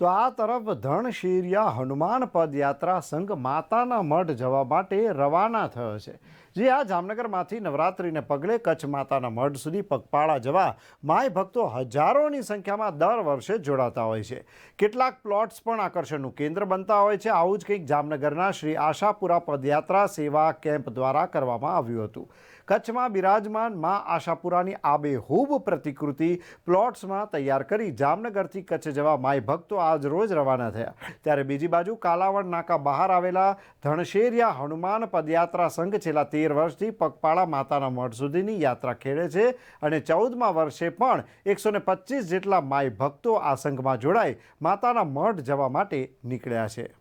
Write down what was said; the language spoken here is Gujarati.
તો આ તરફ ધણશીરિયા હનુમાન પદયાત્રા સંઘ માતાના મઢ જવા માટે રવાના થયો છે. જે આ જામનગરમાંથી નવરાત્રિને પગલે કચ્છ માતાના મઢ સુધી પગપાળા જવા માય ભક્તો હજારોની સંખ્યામાં દર વર્ષે જોડાતા હોય છે. કેટલાક પ્લોટ્સ પણ આકર્ષણનું કેન્દ્ર બનતા હોય છે. આવું જ કંઈક જામનગરના શ્રી આશાપુરા પદયાત્રા સેવા કેમ્પ દ્વારા કરવામાં આવ્યું હતું. કચ્છમાં બિરાજમાન મા આશાપુરાની આબેહૂબ પ્રતિકૃતિ પ્લોટ્સમાં તૈયાર કરી જામનગરથી કચ્છ જવા માય ભક્તો આજ રોજ રવાના થયા. ત્યારે બીજી બાજુ કાલાવડ નાકા બહાર આવેલા ધણશેરિયા હનુમાન પદયાત્રા સંઘ છેલ્લા તેર વર્ષથી પગપાળા માતાના મઠ સુધીની યાત્રા ખેડે છે અને ચૌદમા વર્ષે પણ એકસો જેટલા માય ભક્તો આ સંઘમાં જોડાઈ માતાના મઠ જવા માટે નીકળ્યા છે.